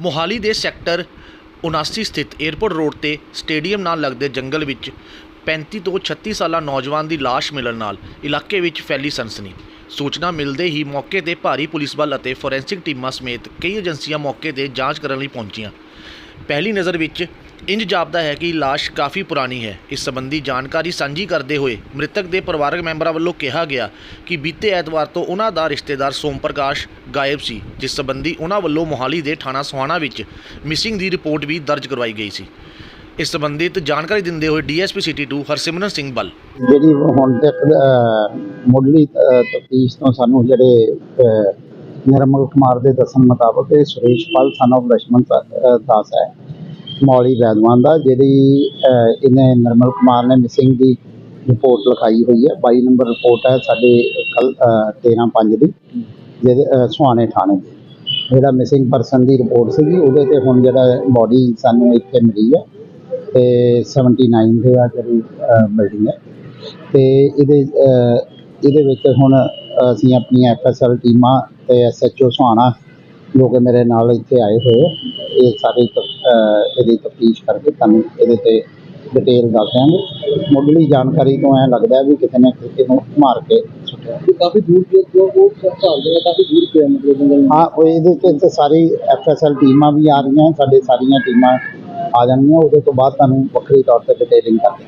ਮੋਹਾਲੀ ਦੇ ਸੈਕਟਰ 79 ਸਥਿਤ airport road ਤੇ ਸਟੇਡੀਅਮ ਨਾਲ ਲੱਗਦੇ ਜੰਗਲ ਵਿੱਚ 35 ਤੋਂ 36 ਸਾਲਾ ਨੌਜਵਾਨ ਦੀ ਲਾਸ਼ ਮਿਲਣ ਨਾਲ ਇਲਾਕੇ ਵਿੱਚ ਫੈਲੀ ਸਨਸਨੀ। ਸੂਚਨਾ ਮਿਲਦੇ ਹੀ ਮੌਕੇ ਤੇ ਭਾਰੀ ਪੁਲਿਸ ਬਲ ਅਤੇ ਫੋਰੈਂਸਿਕ ਟੀਮਾਂ ਸਮੇਤ ਕਈ ਏਜੰਸੀਆਂ ਮੌਕੇ ਤੇ ਜਾਂਚ ਕਰਨ ਲਈ ਪਹੁੰਚੀਆਂ। ਪਹਿਲੀ ਨਜ਼ਰ ਵਿੱਚ ਇੰਜ ਜਾਪਦਾ ਹੈ ਕਿ ਲਾਸ਼ ਕਾਫੀ ਪੁਰਾਣੀ ਹੈ। ਇਸ ਸੰਬੰਧੀ ਜਾਣਕਾਰੀ ਸਾਂਝੀ ਕਰਦੇ ਹੋਏ ਮ੍ਰਿਤਕ ਦੇ ਪਰਿਵਾਰਕ ਮੈਂਬਰਾਂ ਵੱਲੋਂ ਕਿਹਾ ਗਿਆ ਕਿ ਬੀਤੇ ਐਤਵਾਰ ਤੋਂ ਉਹਨਾਂ ਦਾ ਰਿਸ਼ਤੇਦਾਰ ਸੋਮ ਪ੍ਰਕਾਸ਼ ਗਾਇਬ ਸੀ, ਜਿਸ ਸੰਬੰਧੀ ਉਹਨਾਂ ਵੱਲੋਂ ਮੋਹਾਲੀ ਦੇ ਥਾਣਾ ਸੁਹਾਣਾ ਵਿੱਚ ਮਿਸਿੰਗ ਦੀ ਰਿਪੋਰਟ ਵੀ ਦਰਜ ਕਰਵਾਈ ਗਈ ਸੀ। ਇਸ ਸੰਬੰਧਿਤ ਜਾਣਕਾਰੀ ਦਿੰਦੇ ਹੋਏ ਡੀਐਸਪੀ ਸਿਟੀ 2 ਹਰਸਿਮਰਨ ਸਿੰਘ ਬਲ ਜਿਹੜੀ ਹੁਣ ਤੱਕ ਮੁੱਢਲੀ ਤਫਤੀਸ਼ ਤੋਂ ਸਾਨੂੰ ਜਿਹੜੇ ਨਿਰਮਲ ਕੁਮਾਰ ਦੇ ਦੱਸਣ ਮੁਤਾਬਕ ਇਹ ਸੁਰੇਸ਼ ਪਾਲ ਸਨ ਆਫ ਦਾਸ ਹੈ। ਮੌਲੀ ਵੈਦਵਾਨ ਦਾ ਜਿਹਦੀ ਇਹਨੇ ਨਿਰਮਲ ਕੁਮਾਰ ਨੇ ਮਿਸਿੰਗ ਦੀ ਰਿਪੋਰਟ ਲਿਖਾਈ ਹੋਈ ਹੈ। 22 ਨੰਬਰ ਰਿਪੋਰਟ ਹੈ ਸਾਡੇ ਕੱਲ 13 5 ਦੀ, ਜਿਹਦੇ ਸੁਹਾਣੇ ਥਾਣੇ ਦੀ। ਜਿਹੜਾ ਮਿਸਿੰਗ ਪਰਸਨ ਦੀ ਰਿਪੋਰਟ ਸੀਗੀ, ਉਹਦੇ ਤੇ ਹੁਣ ਜਿਹੜਾ ਬੋਡੀ ਸਾਨੂੰ ਇੱਥੇ ਮਿਲੀ ਹੈ ਤੇ 79 ਦੇ ਆ ਜਿਹੜੀ ਬਿਲਡਿੰਗ ਹੈ। ਤੇ ਇਹਦੇ ਇਹਦੇ ਵਿੱਚ ਹੁਣ ਅਸੀਂ ਆਪਣੀਆਂ ਐਫਐਸਐਲ ਟੀਮਾਂ ਤੇ ਐਸਐਚਓ ਸੁਹਾਣਾ ਜੋ ਕਿ ਮੇਰੇ ਨਾਲ ਇੱਥੇ ਆਏ ਹੋਏ ਇਹ ਸਾਰੇ ਇਹਦੀ ਤਫਤੀਸ਼ ਕਰਕੇ ਤੁਹਾਨੂੰ ਇਹਦੇ ਤੇ ਡਿਟੇਲ ਦੱਸ ਦਿਆਂਗੇ। ਮੁੱਢਲੀ ਜਾਣਕਾਰੀ ਤੋਂ ਐ ਲੱਗਦਾ ਵੀ ਕਿਸੇ ਨੇ ਕਿਸੇ ਨੂੰ ਮਾਰ ਕੇ ਸੁੱਟਿਆ। ਕਾਫੀ ਦੂਰ ਪਿਆ ਉਹ ਝਾਲ ਜਗ੍ਹਾ ਕਾਫੀ ਦੂਰ ਪਿਆ ਮਤਲਬ ਹਾਂ ਉਹ ਇਹਦੇ ਤੇ ਤੇ ਸਾਰੀ ਐਫਐਸਐਲ ਟੀਮਾਂ ਵੀ ਆ ਰਹੀਆਂ ਸਾਡੇ ਸਾਰੀਆਂ ਟੀਮਾਂ ਆ ਜਾਣਗੀਆਂ ਉਹਦੇ ਤੋਂ ਬਾਅਦ ਤੁਹਾਨੂੰ ਵੱਖਰੀ ਤੌਰ ਤੇ ਡਿਟੇਲਿੰਗ ਕਰਦੇ